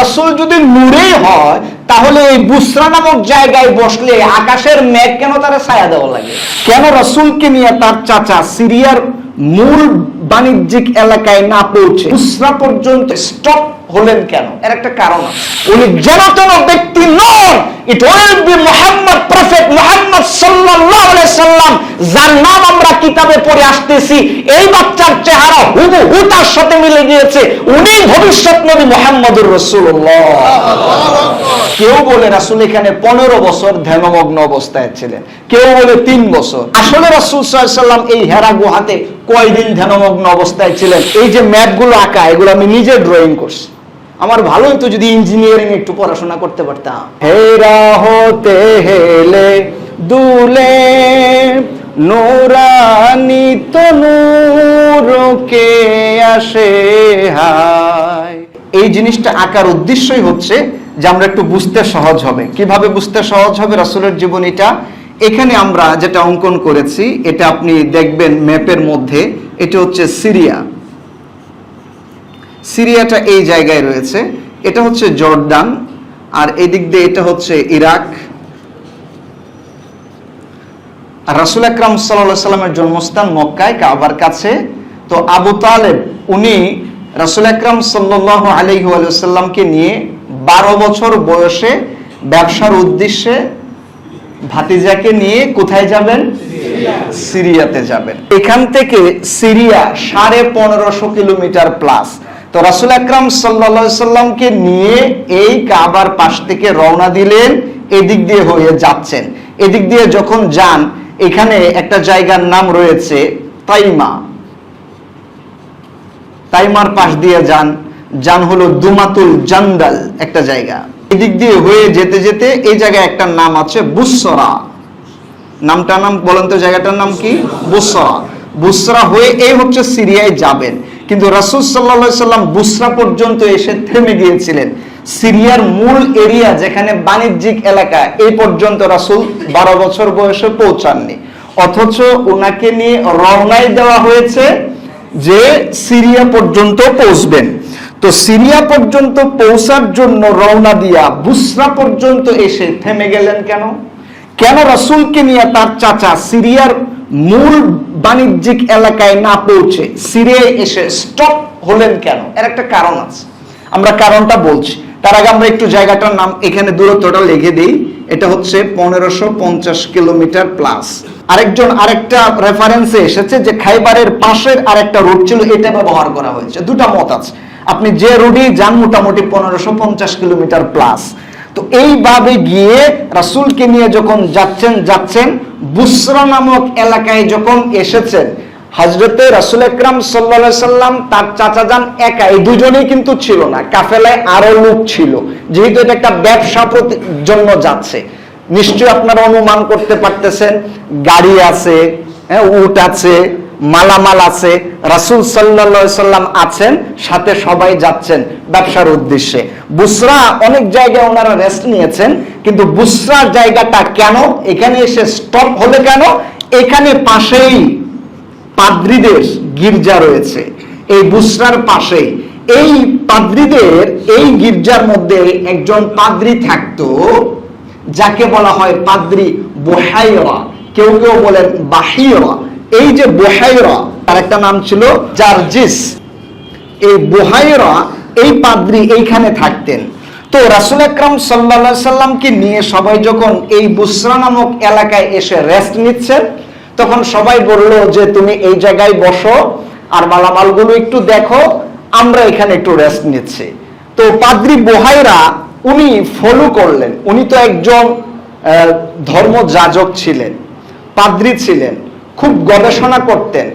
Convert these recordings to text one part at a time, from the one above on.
রাসূল যদি নূরেই হয়, তাহলে এই বুসরা নামক জায়গায় বসলে আকাশের মেঘ কেন তারা ছায়া দেওয়া লাগে? কেন রাসুলকে নিয়ে তার চাচা সিরিয়ার মূল বাণিজ্যিক এলাকায় না পৌঁছে? বুসরা পর্যন্ত স্টপ হলেন কেন? এর একটা কারণ উনি যেন তেন ব্যক্তি নন। It will be Muhammad prophet Muhammad সাল্লাল্লাহু আলাইহি সাল্লাম যার নাম আমরা কিতাবে পড়ে আসতেছি। এই বাচ্চার চেহারা হুবহু তার সাথে মিলে গিয়েছে। উনি ভবিষ্যৎ নবী মুহাম্মদুর রাসূলুল্লাহ। কেউ বলে রাসূল এখানে পনেরো বছর ধ্যানমগ্ন অবস্থায় ছিলেন। কেউ বলে তিন বছর। আসলে রাসূল সাল্লাল্লাহু আলাইহি সাল্লাম এই হেরা গুহাতে কয়দিন ধ্যানমগ্ন অবস্থায় ছিলেন? এই যে ম্যাপগুলো আঁকা এগুলো আমি নিজে ড্রয়িং করছি। আমার ভালো হতো যদি ইঞ্জিনিয়ারিং একটু পড়াশোনা করতে পারতাম। হেরা হতে হেলে দুলে নোরানি তনুরকে আসে হায়। এই জিনিসটা আঁকার উদ্দেশ্যই হচ্ছে যে আমরা একটু বুঝতে সহজ হবে। কীভাবে বুঝতে সহজ হবে রাসূলের জীবনীটা এখানে আমরা যেটা অঙ্কন করেছি এটা আপনি দেখবেন ম্যাপের মধ্যে এটা হচ্ছে সিরিয়া। সিরিয়াটা এই জায়গায় রয়েছে। এটা হচ্ছে জর্দান, আর এদিক দিয়ে এটা হচ্ছে ইরাক। রাসুল আকরাম সাল্লাহ সাল্লামের জন্মস্থান মক্কায়, কাবার কাছে। তো আবু তালেব, উনি রাসুল আকরাম সাল্লাহ আলহি সাল্লামকে নিয়ে বারো বছর বয়সে ব্যবসার উদ্দেশ্যে ভাতিজাকে নিয়ে কোথায় যাবেন? সিরিয়াতে যাবেন। এখান থেকে সিরিয়া সাড়ে পনেরোশো কিলোমিটার প্লাস তো রাসুল আকরাম সাল্লা সাল্লামকে নিয়ে এই কাবার পাশ থেকে রওনা দিলেন, এদিক দিয়ে হয়ে যাচ্ছেন। এদিক দিয়ে যখন যান, এখানে একটা জায়গার নাম রয়েছে তাইমা। তাইমার পাশ দিয়ে যান যান হলো দুমাতুল জান্দাল একটা জায়গা। এদিক দিয়ে হয়ে যেতে যেতে এই জায়গায় একটা নাম আছে বুসরা। নামটার নাম বলেন তো জায়গাটার নাম কি? বুসরা। বুসরা হয়ে এই হচ্ছে সিরিয়ায় যাবেন। কিন্তু রাসুল সাল্লা সাল্লাম বুসরা পর্যন্ত এসে থেমে গিয়েছিলেন। সিরিয়ার মূল এরিয়া যেখানে বাণিজ্যিক এলাকা এই পর্যন্ত রাসুল বারো বছর বয়সে পৌঁছাননি। অথচ ওনাকে নিয়ে রওনায় দেওয়া হয়েছে যে সিরিয়া পর্যন্ত পৌঁছবেন। তো সিরিয়া পর্যন্ত পৌঁছার জন্য রওনা দিয়া বুসরা পর্যন্ত এসে থেমে গেলেন কেন? কেন রাসুলকে নিয়ে তার চাচা সিরিয়ার মূল বাণিজ্যিক এলাকায় না পৌঁছে সিরিয়ায় এসে স্টপ হলেন কেন? এর একটা কারণ আছে। আমরা কারণটা বলছি। তার আগে আমরা একটু জায়গাটার নাম এখানে দূরত্বটা লিখে দিই। এটা হচ্ছে পনেরোশো পঞ্চাশ কিলোমিটার প্লাস আরেকজন, আরেকটা রেফারেন্সে এসেছে যে খাইবারের পাশের আরেকটা রুট ছিল, এটা ব্যবহার করা হয়েছে। দুটা মত আছে। আপনি যে রুটই যান, মোটামুটি পনেরোশো পঞ্চাশ কিলোমিটার প্লাস তো এইভাবে গিয়ে রাসুলকে নিয়ে যখন যাচ্ছেন যাচ্ছেন বুসরা নামক এলাকায় যখন এসেছেন হজরতে রাসুল একরাম সাল্লা সাল্লাম তার চাচা যান একা। এই দুজনেই কিন্তু ছিল না। কাফেলায় আরও লোক ছিল। যেহেতু এটা একটা ব্যবসা জন্য যাচ্ছে। নিশ্চয়ই আপনারা অনুমান করতে পারতেছেন গাড়ি আছে হ্যাঁ, উট আছে মালামাল আছে, রাসুল সাল্লা সাল্লাম আছেন, সাথে সবাই যাচ্ছেন ব্যবসার উদ্দেশ্যে। বুসরা অনেক জায়গায় ওনারা রেস্ট নিয়েছেন, কিন্তু বুসরার জায়গাটা কেন? এখানে এসে স্টপ হলে কেন? এখানে পাশেই পাদ্রীদের গির্জা রয়েছে। এই বুসরার পাশেই। এই পাদ্রীদের, এই গির্জার মধ্যে একজন পাদ্রী থাকতো, যাকে বলা হয় পাদ্রী বোহাইরা। কেউ কেউ বলেন বাহিরা। এই যে বোহাইরা তার একটা নাম ছিল জার্জিস। এই বোহাইরা এই পাদ্রী এইখানে থাকতেন। তো রাসুল আকরাম সাল্লা সাল্লামকে নিয়ে সবাই যখন এই বুসরা নামক এলাকায় এসে রেস্ট নিচ্ছেন, তখন সবাই বলল যে, তুমি এই জায়গায় বসো আর মালামালগুলো একটু দেখো, আমরা এখানে একটু রেস্ট নিচ্ছি। তো পাদ্রী বোহাইরা উনি ফলো করলেন। উনি তো একজন ধর্মযাজক ছিলেন, পাদ্রী ছিলেন। খুব গবেষণা করতেন।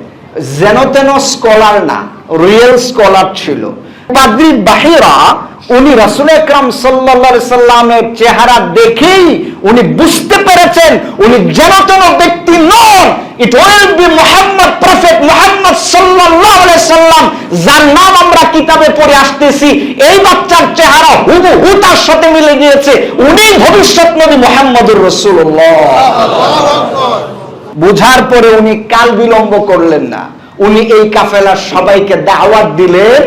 যেন তেন স্কলার না রিয়েল স্কলার ছিল। পাদ্রী বাহিরা, উনি রাসুল আকরাম সাল্লা সাল্লামের চেহারা দেখেই উনি বুঝতে পেরেছেন, উনি যেন তেন ব্যক্তি নন। It will be Muhammad prophet Muhammad সাল্লাল্লাহু আলাইহি সাল্লাম, যার নাম আমরা কিতাবে পড়ে আসতেছি। এই বাচ্চার চেহারা হুবহু তার সাথে মিলে গিয়েছে। উনি ভবিষ্যৎ নবী মোহাম্মদুর রাসূলুল্লাহ। বুঝার পরে উনি কাল বিলম্ব করলেন না। উনি এই কাফেলার সবাইকে দাওয়াত দিলেন,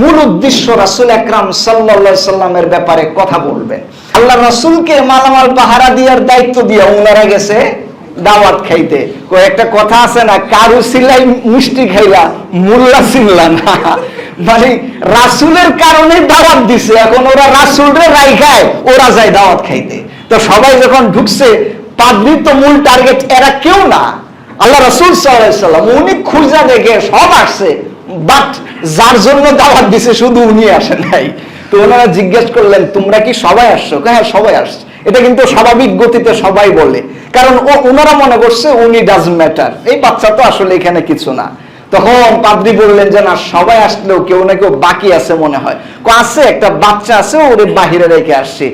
মূল উদ্দেশ্য রাসুল একরাম সাল্লা সাল্লামের ব্যাপারে কথা বলবেন। আল্লাহ রাসুলকে মালামাল পাহারা দেওয়ার দায়িত্ব দিয়ে ওনারা গেছে দাওয়াত খাইতে। একটা কথা আছে না, কারু সিলাই মিষ্টি খাইলা, মোল্লা চিনলা না। মানে রাসুলের কারণে দাওয়াত দিছে, এখন ওরা রাসুলরে রাই খায়, ওরা যায় দাওয়াত খাইতে। তো সবাই যখন ঢুকছে পাদ্রির তো মূল টার্গেট এরা কেউ না। আল্লাহ রসুল সাল্লাম, উনি খুঁজা দেখে সব আসছে বাট যার জন্য দাওয়াত দিছে শুধু উনি আসেন নাই। তো ওনারা জিজ্ঞেস করলেন, তোমরা কি সবাই আসছো? হ্যাঁ সবাই আসছে। এটা কিন্তু স্বাভাবিক গতিতে সবাই বলে। কারণ ও ওনারা মনে করছে উনি ডাজ ম্যাটার এই বাচ্চা তো আসলে এখানে কিছু না। তখন পাদ্রি বললেন যে, না, সবাই আসলেও কেউ না কেউ বাকি আছে মনে হয়। আছে, একটা বাচ্চা আছে, ওরে বাহিরে রেখে আসছি।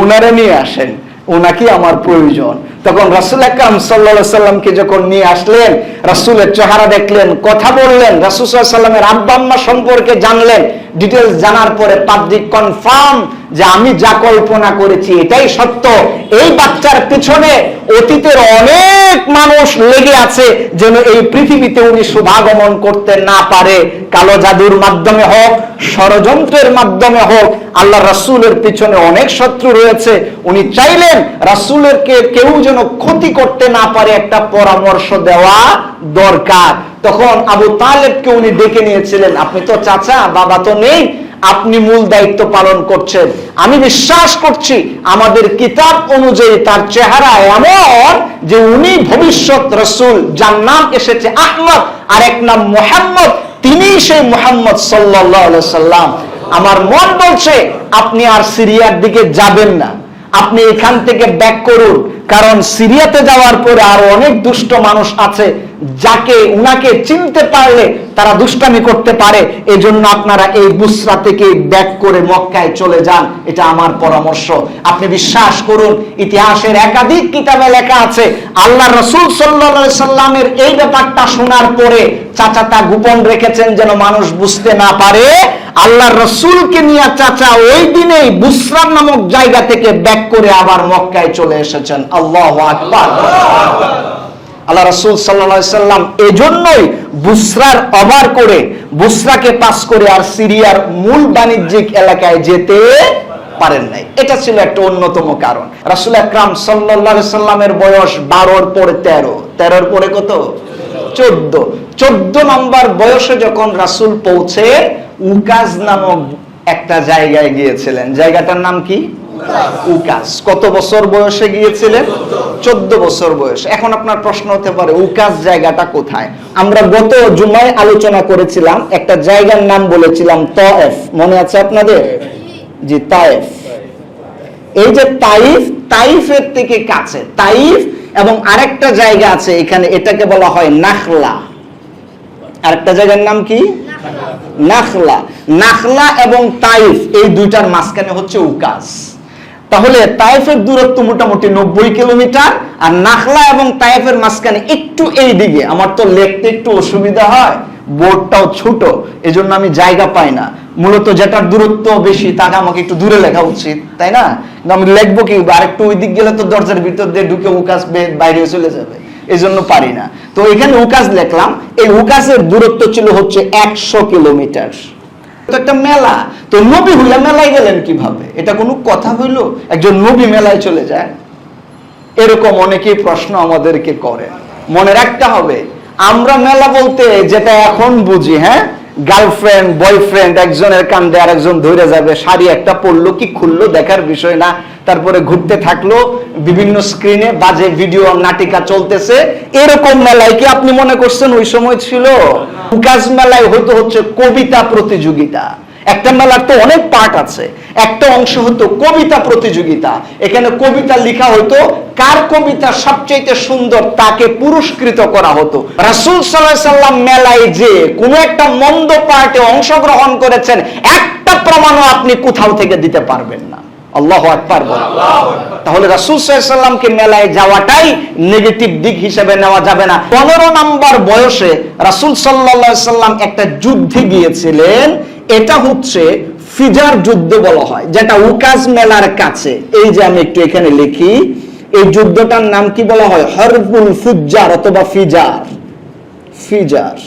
ওনারে নিয়ে আসেন। ওনাকে আমার প্রয়োজন। তখন রাসুল আকরাম সাল্লা সাল্লামকে যখন নিয়ে আসলেন, রাসুলের চেহারা দেখলেন, কথা বললেন, রাসুল সাল্লামের আব্বা আম্মা সম্পর্কে জানলেন ডিটেলস জানার পরে পাবলিক কনফার্ম যে আমি যা কল্পনা করেছি এটাই সত্য। এই বাচ্চার পিছনে অতীতের অনেক মানুষ লেগে আছে যেন এই পৃথিবীতে উনি শুভাগমন করতে না পারে। কালো জাদুর মাধ্যমে হোক, ষড়যন্ত্রের মাধ্যমে হোক আল্লাহ রাসুলের পিছনে অনেক শত্রু রয়েছে। উনি চাইলেন রাসুলেরকে কেউ যেন ক্ষতি করতে না পারে একটা পরামর্শ দেওয়া দরকার। তখন আবু তালেবকে উনি ডেকে নিয়েছিলেন, আপনি তো চাচা, বাবা তো নেই, আপনি মূল দায়িত্ব পালন করছেন। আমি বিশ্বাস করছি আমাদের কিতাব অনুযায়ী তার চেহারা এমন যে উনি ভবিষ্যৎ রসুল, যার নাম এসেছে আহমদ আর এক নাম মোহাম্মদ। তিনি সেই মোহাম্মদ সাল্লাহ সাল্লাম আমার মন বলছে, আপনি আর সিরিয়ার দিকে যাবেন না। আপনি এখান থেকে ব্যাক করুন। কারণ সিরিয়াতে যাওয়ার পরে আরও অনেক দুষ্ট মানুষ আছে যাকে, উনাকে চিনতে পারলে তারা দুষ্টামি করতে পারে। এজন্য আপনারা এই বুসরা থেকে ব্যাক করে মক্কায় চলে যান। এটা আমার পরামর্শ। আপনি বিশ্বাস করুন, ইতিহাসের একাধিক কিতাবে লেখা আছে, আল্লাহ রসুল সাল্লা সাল্লামের এই ব্যাপারটা শোনার পরে চাচা তা গোপন রেখেছেন যেন মানুষ বুঝতে না পারে। আল্লাহ রসুলকে নিয়ে চাচা ওই দিনেই বুসরাম নামক জায়গা থেকে ব্যাক করে আবার মক্কায় চলে এসেছেন। আল্লাহ আকবার। আল্লাহ রসুল সাল্লা সাল্লাম এজন্যই বুসরার অবার করে, বুসরাকে পাস করে আর সিরিয়ার মূল বাণিজ্যিক এলাকায় যেতে পারেন নাই। এটা ছিল একটা অন্যতম কারণ। রাসুল আকরাম সাল্লা সাল্লামের বয়স বারোর পরে তেরো। তেরোর পরে কত? চোদ্দ। চোদ্দ নম্বর বয়সে যখন রাসুল পৌঁছে, উকাজ নামক একটা জায়গায় গিয়েছিলেন। জায়গাটার নাম কি? উকাস। কত বছর বয়সে গিয়েছিলেন? চোদ্দ বছর বয়স। এখন আপনার প্রশ্ন হতে পারে, উকাস জায়গাটা কোথায়? আমরা গত জুমায় আলোচনা করেছিলাম, একটা জায়গার নাম বলেছিলাম তয়েফ। মনে আছে আপনাদের? জি এই যে তাইফ, তাইফের থেকে কাছে। তাইফ এবং আরেকটা জায়গা আছে, এখানে এটাকে বলা হয় নাখলা। আরেকটা জায়গার নাম কি? নাখলা। নাখলা এবং তাইফ, এই দুইটার মাঝখানে হচ্ছে উকাস। তাহলে তাইফের দূরত্ব মোটামুটি নব্বই কিলোমিটার, আর নাখলা এবং তাইফের মাঝখানে একটু এই দিকে আমার তো লিখতে একটু অসুবিধা হয়, বোর্ডটাও ছোট, এজন্য আমি জায়গা পাই না। মূলত যেটার দূরত্ব বেশি, তাকে আমাকে একটু দূরে লেখা উচিত, তাই না? আমি লিখব কি আরেকটু ওই দিক গেলে তো দরজার ভিতর দিয়ে ঢুকে উকাস বাইরে চলে যাবে এই জন্য পারি না। তো এখানে উকাস লিখলাম, এই উকাসের দূরত্ব ছিল হচ্ছে একশো কিলোমিটার। তো একটা মেলা। তো নবী হইয়া মেলায় গেলেন কীভাবে? এটা কোনো কথা হইল? একজন নবী মেলায় চলে যায়। এরকম অনেকেই প্রশ্ন আমাদেরকে করে। মনে রাখতে হবে, আমরা মেলা বলতে যেটা এখন বুঝি হ্যাঁ? গার্লফ্রেন্ড, বয়ফ্রেন্ড, একজনের কান্দে আর একজন ধরে যাবে, শাড়ি একটা পরলো কি খুললো দেখার বিষয় না। তারপরে ঘুরতে থাকল, বিভিন্ন স্ক্রিনে বাজে ভিডিও নাটিকা চলতেছে। এরকম মেলায় কি আপনি মনে করছেন ওই সময় ছিল? কাজ মেলায় হয়তো হচ্ছে কবিতা প্রতিযোগিতা। একটা মেলার তো অনেক পার্ট আছে। একটা অংশ হতো কবিতা প্রতিযোগিতা। এখানে কবিতা লেখা হতো কার কবিতা সবচেয়ে সুন্দর তাকে পুরস্কৃত করা হতো। রাসুল সাল্লাহ সাল্লাম মেলায় যে কোনো একটা মন্দ পার্টে অংশগ্রহণ করেছেন, একটা প্রমাণও আপনি কোথাও থেকে দিতে পারবেন না। আল্লাহ আকবার তাহলে রাসুল সাল্লামকে মেলায় যাওয়াটাই নেগেটিভ দিক হিসেবে নেওয়া যাবে না। পনেরো নাম্বার বয়সে রাসুল সাল্লাহ সাল্লাম একটা যুদ্ধে গিয়েছিলেন। এটা হচ্ছে ফিজার যুদ্ধ বলা হয়, যেটা উকাজ মেলার কাছে। এই যে আমি একটু এখানে লিখি, এই যুদ্ধটার নাম কি বলা হয়? হরবুল ফুজ্জার অথবা ফিজার। ফিজার।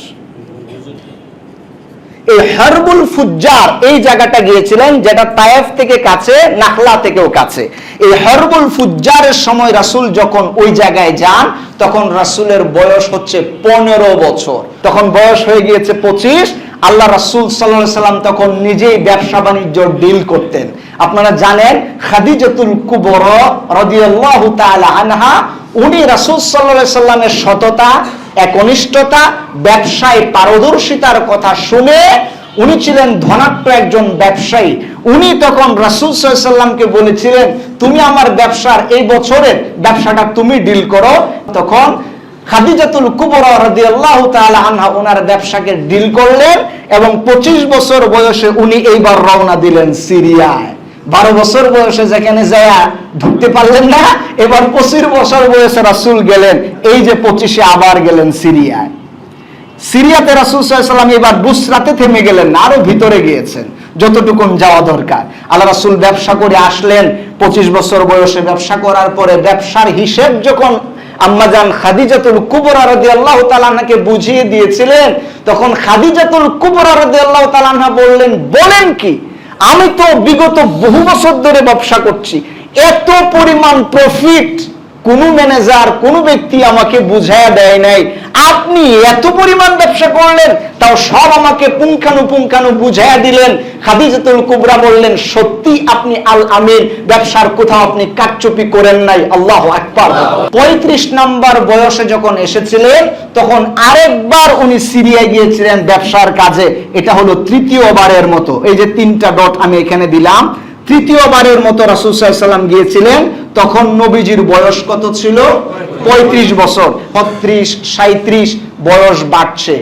এই হারবুল ফুজ্জার এই জায়গাটা গিয়েছিলেন, যেটা তায়েফ থেকে কাছে, নাখলা থেকেও কাছে। এই হরবুল ফুজ্জারের সময় রাসূল যখন ওই জায়গায় যান, তখন রাসূলের বয়স হচ্ছে পনেরো বছর। তখন বয়স হয়ে গিয়েছে পঁচিশ। আল্লাহ রাসূল সাল্লাল্লাহু সাল্লাম তখন নিজেই ব্যবসা বাণিজ্য ডিল করতেন। আপনারা জানেন, খাদিজাতুল কুবরা রাদিয়াল্লাহু তাআলা আনহা, উনি রাসূল সাল্লাল্লাহু সাল্লামের সততা একনিষ্ঠতা, ব্যবসায় পারদর্শিতার কথা শুনে উনি ছিলেন ধনাঢ্য একজন ব্যবসায়ী। উনি তখন রাসূল সাল্লামকে বলেছিলেন, তুমি আমার ব্যবসার এই বছরের ব্যবসাটা তুমি ডিল করো। তখন খাদিজাতুল কুবরা রাদিয়াল্লাহু তাআলা আনহা ওনার ব্যবসাকে ডিল করলেন এবং 25 বছর বয়সে উনি এইবার রওনা দিলেন সিরিয়ায়। বারো বছর বয়সে যেখানে যায় ঢুকতে পারলেন না, এবার পঁচিশ বছর বয়সে রাসুল গেলেন, এই যে পঁচিশে আবার গেলেন সিরিয়ায়। সিরিয়াতে রাসূল সাল্লাম এবার বুসরাতে থেমে গেলেন, আরও ভিতরে গিয়েছেন, যতটুকুন যাওয়া দরকার। আল্লাহ রাসুল ব্যবসা করে আসলেন, পঁচিশ বছর বয়সে ব্যবসা করার পরে ব্যবসার হিসেব যখন আম্মাজান খাদিজাতুল কুবরা রাদিয়াল্লাহু তাআলাকে বুঝিয়ে দিয়েছিলেন, তখন খাদিজাতুল কুবরা আল্লাহ তাআলা বললেন, বলেন কি? আমি তো বিগত বহু বছর ধরে ব্যবসা করছি। এত পরিমাণ প্রফিট কোন ম্যানেজার কোন ব্যক্তি আমাকে বুঝায়া দেয় নাই। আপনি এত পরিমাণ ব্যবসা করলেন তাও সব আমাকে পুঙ্খানুপুঙ্খানু বুঝায়া দিলেন। খাদিজাতুল কুবরা বললেন, সত্যি আপনি আল আমির ব্যবসার কোথাও আপনি কাটচুপি করেন নাই, আল্লাহ আকবার। পঁয়ত্রিশ নাম্বার বয়সে যখন এসেছিলেন, তখন আরেকবার উনি সিরিয়ায় গিয়েছিলেন ব্যবসার কাজে। এটা হলো তৃতীয়বারের মতো। এই যে তিনটা ডট আমি এখানে দিলাম। তৃতীয়বারের মতো রাসুল সাল্লাম গিয়েছিলেন। তখন নবীজির বয়স কত ছিল? পঁয়ত্রিশ বছর। ছত্রিশ সাঁত্রিশ বয়স বাড়ছে।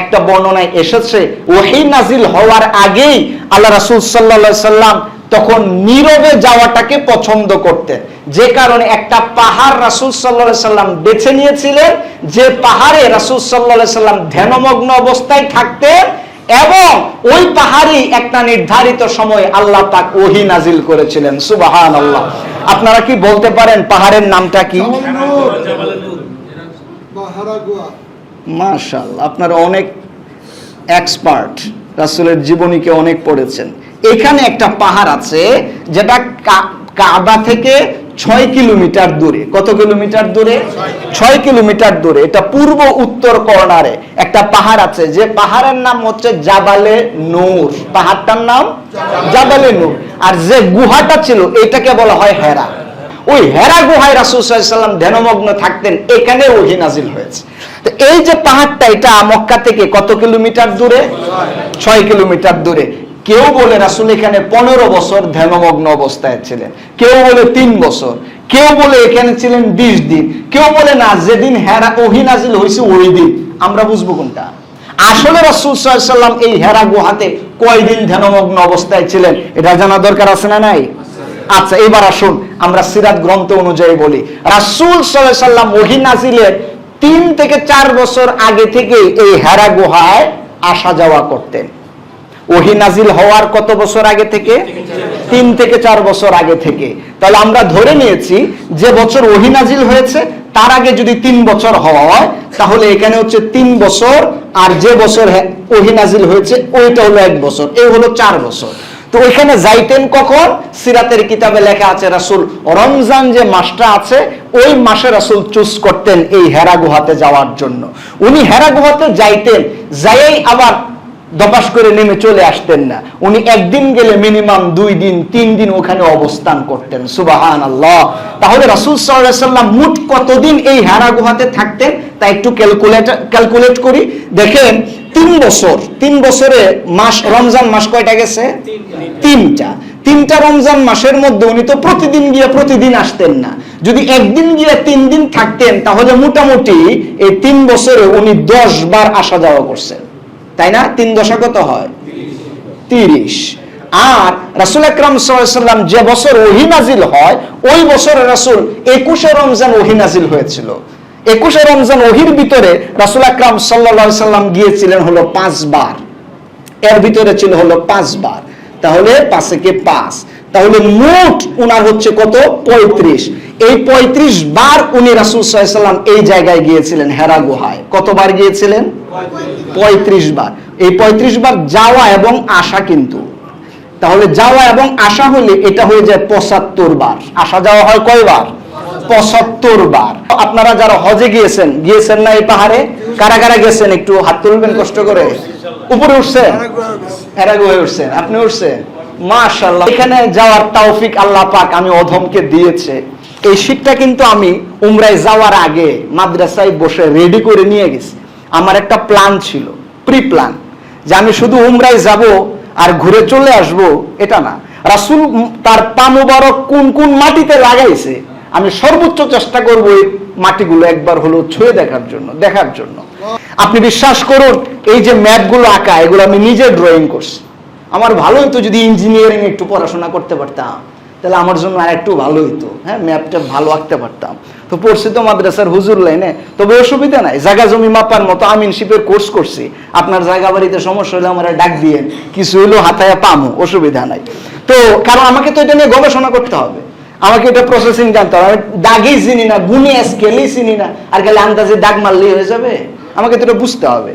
একটা বর্ণনায় এসেছে, ওহি নাজিল হওয়ার আগেই আল্লাহ রাসুল সাল্লা সাল্লাম তখন নীরবে যাওয়াটাকে পছন্দ করতেন। যে কারণে একটা পাহাড় রাসুল সাল্লা সাল্লাম বেছে নিয়েছিলেন, যে পাহাড়ে রাসুল সাল্লা সাল্লাম ধ্যানমগ্ন অবস্থায় থাকতেন এবং ওই পাহাড়ি একটা নির্ধারিত সময় আল্লাহ পাক ওহি নাজিল করেছিলেন। সুবাহান আল্লাহ আপনারা কি বলতে পারেন পাহাড়ের নামটা কি? মাশাআল্লাহ, আপনারা অনেক এক্সপার্ট রাসূলের জীবনীকে অনেক পড়েছেন। এখানে একটা পাহাড় আছে যেটা কাবা থেকে ছয় কিলোমিটার দূরে। কত কিলোমিটার দূরে? ছয় কিলোমিটার দূরে। এটা পূর্ব উত্তর কর্নারে একটা পাহাড় আছে। যে পাহাড়ের নাম হচ্ছে জাবালে নূর। পাহাড়টার নাম? জাবালে নূর। আর যে গুহাটা ছিল, এটাকে বলা হয় হেরা। ওই হেরা গুহায় রাসূল সাল্লাম ধ্যানমগ্ন থাকতেন, এখানে ওহি নাজিল হয়েছে। তো এই যে পাহাড়টা, এটা মক্কা থেকে কত কিলোমিটার দূরে? ছয় কিলোমিটার দূরে। কেউ বলে রাসূল এখানে পনেরো বছর ধ্যানমগ্ন অবস্থায় ছিলেন, কেউ বলে তিন বছর, কেউ বলে এখানে ছিলেন বিশ দিন, কেউ বলে না, যেদিন হেরা, ওহি নাজিল হয়েছে ওই দিন। আমরা বুঝব কোনটা? আসলে রাসূল সাল্লাম এই হেরা গুহাতে কয়দিন ধ্যানমগ্ন অবস্থায় ছিলেন, এটা জানা দরকার আছে না নাই? আচ্ছা এবার আসুন। আমরা সিরাত গ্রন্থ অনুযায়ী বলি। রাসূল সাল্লাম ওহি নাজিলের তিন থেকে চার বছর আগে থেকে এই হেরা গুহায় আসা যাওয়া করতেন। ওহি নাজিল হওয়ার কত বছর আগে থেকে? তিন থেকে চার বছর আগে থেকে। তাহলে আমরা ধরে নিয়েছি যে বছর ওহি নাজিল হয়েছে, তার আগে যদি তিন বছর হয়, তাহলে এখানে হচ্ছে তিন বছর, আর যে বছর ওহি নাজিল হয়েছে, ওইটা হলো এক বছর, এই হলো চার বছর। তো ওইখানে যাইতেন কখন? সিরাতের কিতাবে লেখা আছে, রাসূল, রমজান যে মাসটা আছে, ওই মাসে রাসূল চুজ করতেন এই হেরা গুহাতে যাওয়ার জন্য। উনি হেরা গুহাতে যাইতেন, যাইয়েই আবার দপাস করে নেমে চলে আসতেন না। উনি একদিন গেলে মিনিমাম দুই দিন, তিন দিন ওখানে অবস্থান করতেন। সুবাহান আল্লাহ তাহলে রাসুল সাল্লাম মুঠ কতদিন এই হেরা গুহাতে থাকতেন? তা একটু ক্যালকুলেট ক্যালকুলেট করি। দেখেন তিন বছর, তিন বছরে মাস, রমজান মাস কয়টা গেছে? তিনটা। তিনটা রমজান মাসের মধ্যে উনি তো প্রতিদিন গিয়ে প্রতিদিন আসতেন না। যদি একদিন গিয়ে তিন দিন থাকতেন, তাহলে মোটামুটি এই তিন বছরে উনি দশ বার আসা যাওয়া করছেন। তাই না? তিন দশা কত হয়? তিরিশ। আর রাসুল আকরাম সাল্লাম যে বছর ওহি নাজিল হয়, ওই বছর রাসুল একুশে রমজান ওহি নাজিল হয়েছিল। একুশে রমজান ওহির ভিতরে রাসুল আকরাম সাল্লা সাল্লাম গিয়েছিলেন হলো পাঁচবার। এর ভিতরে ছিল হলো পাঁচবার। তাহলে পাঁচে কে পাঁচ? তাহলে মোট উনার হচ্ছে কত? পঁয়ত্রিশ। এই পঁয়ত্রিশ বার উনি রাসুল সাল্লাম এই জায়গায় গিয়েছিলেন, হেরা গুহায়। কতবার গিয়েছিলেন? পঁয়ত্রিশ বার। এই পঁয়ত্রিশ বার যাওয়া এবং আসা কিন্তু। তাহলে যাওয়া এবং আসা হলে এটা হয়ে যায় পঁচাত্তর বার। আসা যাওয়া হয় কয়বার? পঁচাত্তর বার। আপনারা যারা হজে গিয়েছেন গিয়েছেন না এই পাহাড়ে? কারা কারা গেছেন? একটু হাত তুলবেন কষ্ট করে। উপরে উঠছেন? উঠছেন, আপনি উঠছেন? মাশাল্লাহ এখানে যাওয়ার তৌফিক আল্লাহ পাক আমি অধমকে দিয়েছে। এই শীতটা কিন্তু আমি উমরায় যাওয়ার আগে মাদ্রাসায় বসে রেডি করে নিয়ে গেছি। আমার একটা প্ল্যান ছিল প্রি প্ল্যান যে আমি শুধু উমরায় যাব আর ঘুরে চলে আসব, এটা না। রাসুল তার পা মুবারক কোন কোন মাটিতে লাগাইছে আমি সর্বোচ্চ চেষ্টা করব এই মাটিগুলো একবার হলো ছুঁয়ে দেখার জন্য দেখার জন্য। আপনি বিশ্বাস করুন, এই যে ম্যাপগুলো আঁকা, এগুলো আমি নিজে ড্রয়িং করছি। আমার ভালো হতো যদি ইঞ্জিনিয়ারিং একটু পড়াশোনা করতে পারতাম। তাহলে আমার জন্য আর একটু ভালো হইতো হ্যাঁ ম্যাপটা ভালো আঁকতে পারতাম। তো পড়ছি তো মাদ্রাসার হুজুর লাইনে, তবে অসুবিধা নাই, জায়গা জমি মাপার মতো আমিনশিপের কোর্স করছি। আপনার জায়গা বাড়িতে সমস্যা হলে আমার ডাক দিয়ে কিছু হইলেও হাতায় পামো, অসুবিধা নাই। তো কারণ আমাকে তো এটা নিয়ে গবেষণা করতে হবে। আমাকে এটা প্রসেসিং জানতে হবে। আমি দাগেই চিনি না গুনে স্কেলেই চিনি না। আর খালি আন্দাজে দাগ মারলেই হয়ে যাবে? আমাকে তো এটা বুঝতে হবে।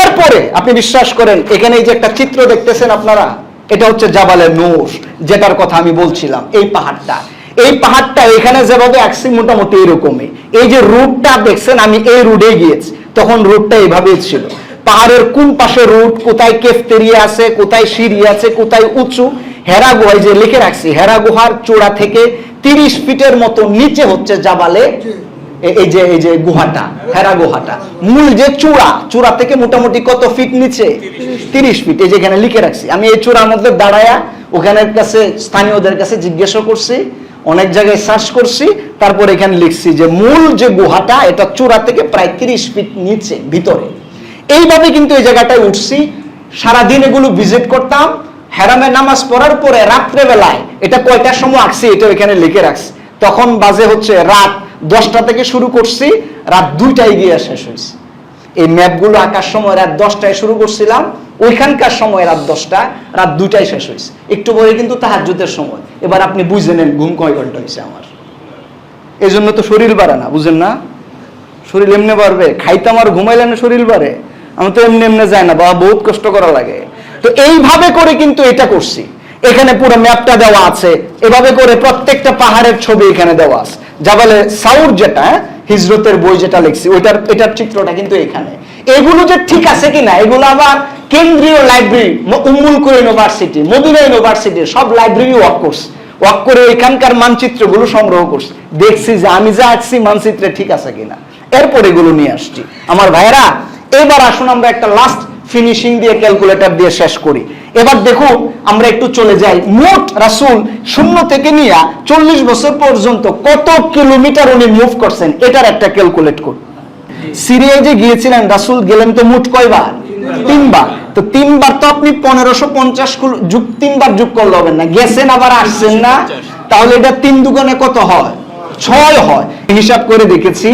এরপরে আপনি বিশ্বাস করেন, এখানে এই যে একটা চিত্র দেখতেছেন আপনারা, এটা হচ্ছে জাবালে নূর, যেটার কথা আমি বলছিলাম, এই পাহাড়টা। এই পাহাড়টা এখানে যেভাবে আঁকছি মোটামুটি এরকমই। এই যে রুটটা দেখছেন, আমি এই রুটে গিয়েছি। তখন রুটটা এইভাবেই ছিল। পাহাড়ের কোন পাশে রুট, কোথায় কেফতেরিয়া আছে, কোথায় সিঁড়ি আছে, কোথায় উঁচু, হেরা গুহায় যে লিখে রাখছি, হেরা গুহার চূড়া থেকে তিরিশ ফিটের মতো নিচে হচ্ছে জাবালে এই যে এই যে গুহাটা হেরা গুহাটা। মূল যে চূড়া চূড়া থেকে মোটামুটি কত ফিট নিচে? তিরিশ ফিট। এই যেখানে লিখে রাখছি। আমি এই চূড়ার মধ্যে দাঁড়ায়া ওখানের কাছে স্থানীয়দের কাছে জিজ্ঞাসা করছি অনেক জায়গায় সার্চ করছি তারপর এখানে লিখছি যে মূল যে গুহাটা এটা চূড়া থেকে প্রায় তিরিশ ফিট নিচে ভিতরে। এইভাবে কিন্তু এই জায়গাটায় উঠছি। সারাদিন এগুলো ভিজিট করতাম। হেরামে নামাজ পড়ার পরে রাত্রে বেলায় এটা কয়টার সময় আঁকছি, এটা এখানে লিখে রাখছি। তখন বাজে হচ্ছে রাত দশটা থেকে শুরু করছি, রাত দুইটায় গিয়ে শেষ হয়েছে এই ম্যাপগুলো আঁকার সময় রাত দশটায় শুরু করছিলাম, ওইখানকার সময় রাত দশটা, রাত দুইটায় শেষ হয়েছে একটু পরে কিন্তু তাহাজ্জুদের সময়। এবার আপনি বুঝে নেন ঘুম কয় ঘণ্টা হয়েছে আমার। এই জন্য তো শরীর বাড়ে না, বুঝেন না? শরীর এমনি বাড়বে খাইতে আমার ঘুমাইলে না শরীর বাড়ে। আমি তো এমনি এমনি যায় না, বাবা, বহুত কষ্ট করা লাগে। তো এইভাবে করে কিন্তু এটা করছি। এখানে পুরো ম্যাপটা দেওয়া আছে। এভাবে করে প্রত্যেকটা পাহাড়ের ছবি এখানে দেওয়া আছে। জাবালে সাউর যেটা হ্যাঁ, হিজরতের বই যেটা লিখছি ওইটার এটার চিত্রটা কিন্তু এখানে। এগুলো যে ঠিক আছে কিনা এগুলো আবার কেন্দ্রীয় লাইব্রেরি উম্মুলকুর ইউনিভার্সিটি মদিনা ইউনিভার্সিটি সব লাইব্রেরি ওয়াক করছে ওয়াক করে ওইখানকার মানচিত্রগুলো সংগ্রহ করছি। দেখছি যে আমি যা আঁকছি মানচিত্রে ঠিক আছে কিনা। এরপর এগুলো নিয়ে আসছি। আমার ভাইরা এবার আসুন আমরা একটা লাস্ট ফিনিশিং দিয়ে ক্যালকুলেটর দিয়ে শেষ করি। এবার দেখুন আমরা একটু চলে যাই। মোট রাসুল শূন্য থেকে নিয়ে চল্লিশ বছর পর্যন্ত কত কিলোমিটার উনি মুভ করছেন, এটার একটা ক্যালকুলেট করুন। সিরিয়ায় যে গিয়েছিলেন, রাসুল গেলেন তো মোট কয়বার? তিনবার। তো তিনবার তো আপনি পনেরোশো পঞ্চাশ যুগ তিনবার যুগ করলে হবেন না। গেছেন, আবার আসছেন না। তাহলে এটা তিন দুগুণে কত হয়? ছয় হয়। হিসাব করে দেখেছি,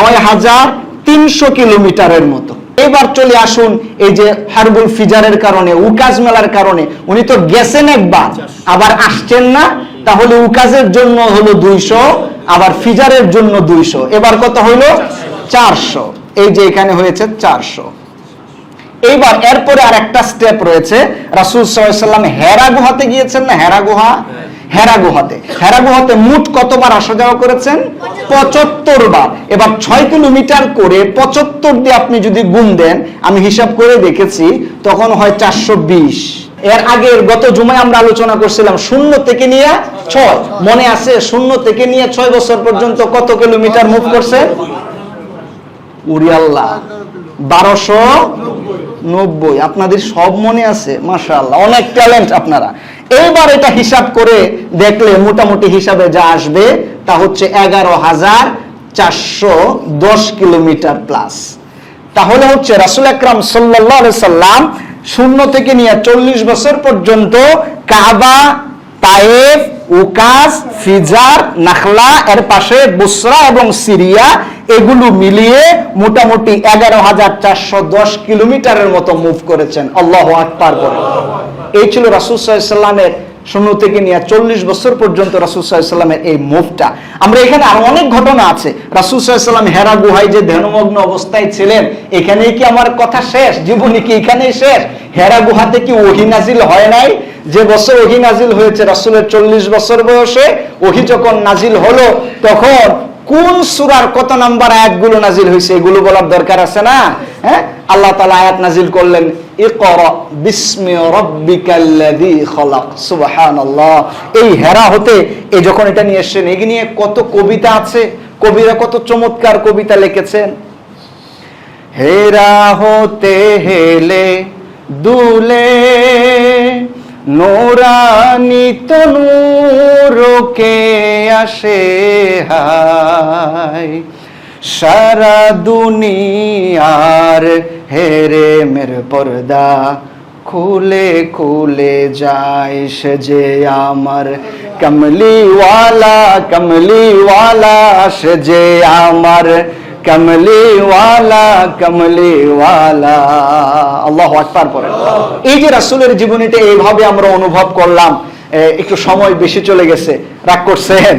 নয় হাজার তিনশো কিলোমিটারের মতো। এবার চলে আসুন এই যে হারবুল ফিজারের কারণে, উকাজ মেলার কারণে। উনি তো গেছেন একবার, আবার আসছেন না। তাহলে উকাজের জন্য হলো দুইশো, আবার ফিজারের জন্য দুইশো। এবার কত হইল? চারশো। এই যে এখানে হয়েছে চারশো। এইবার এরপরে আর একটা স্টেপ রয়েছে। রাসুল সাল্লাম হেরা গুহাতে গিয়েছেন না? হেরা গুহা? হেরা গুহাতে হেরা গুহাতে মোট কতবার আসা যাওয়া করেছেন? পঁচাত্তর বার এবার ছয় কিলোমিটার করে পঁচাত্তর দিয়ে আপনি যদি গুণ দেন, আমি হিসাব করে দেখেছি, তখন হয় চারশো বিশ। এর আগের গত জুমায় আমরা আলোচনা করছিলাম, শূন্য থেকে নিয়ে ছয়। মনে আছে, শূন্য থেকে নিয়ে ছয় বছর পর্যন্ত কত কিলোমিটার মুভ করছে? উরি আল্লাহ, বারোশো নব্বই। আপনাদের সব মনে আছে, মাশাআল্লাহ। অনেক ট্যালেন্ট আপনারা। এইবার এটা হিসাব করে দেখলে মোটামুটি হিসাবে যা আসবে তা হচ্ছে এগারো হাজার চারশো দশ কিলোমিটার প্লাস। তাহলে হচ্ছে রাসুল আকরাম সাল্লাহ সাল্লাম শূন্য থেকে নিয়ে চল্লিশ বছর পর্যন্ত কাবা, তায়েফ, উকাস, ফিজার, নাখলা, এর পাশে বুসরা এবং সিরিয়া, এগুলো মিলিয়ে মোটামুটি এগারো হাজার চারশো দশ কিলোমিটারের মতো মুভ করেছেন। আল্লাহ আকবার করে। এই ছিল রাসুল সাল্লামের শূন্য থেকে নিয়ে চল্লিশ বছর পর্যন্ত রাসুল সাল্লামের এই মুভটা। আমরা এখানে আরও অনেক ঘটনা আছে। রাসুল সাল্লাম হেরা গুহায় যে ধ্যানমগ্ন অবস্থায় ছিলেন, এখানেই কি আমার কথা শেষ? জীবনী কি এখানেই শেষ? হেরা গুহাতে কি ওহি নাজিল হয় নাই? যে বছর ওহি নাজিল হয়েছে রাসুলের চল্লিশ বছর বয়সে, ওহি যখন নাজিল হলো, তখন কোন সুরার কত নাম্বার আয়াতগুলো নাজিল হয়েছে? এগুলো বলার দরকার আছে না? হ্যাঁ? আল্লাহ তালা আয়াত নাজিল করলেন। এই হেরা হতে এই যখন এটা নিয়ে এসেছেন এই নিয়ে কত কবিতা আছে, কবিরা কত চমৎকার কবিতা লিখেছেন। হেরা হতে হেলে দুলে, নোরানি তনুরকে আসে হায়। সারা দুনিয়ার হেরে মের পর্দা খুলে খুলে যায় সে যে আমার। কমলিওয়ালা কমলিওয়ালা সে যে আমার। কমলিওয়ালা কমলিওয়ালা। আল্লাহ আকবার পরে এই যে রাসূলের জীবনীটা এইভাবে আমরা অনুভব করলাম একটু সময় বেশি চলে গেছে। রাগ করছেন?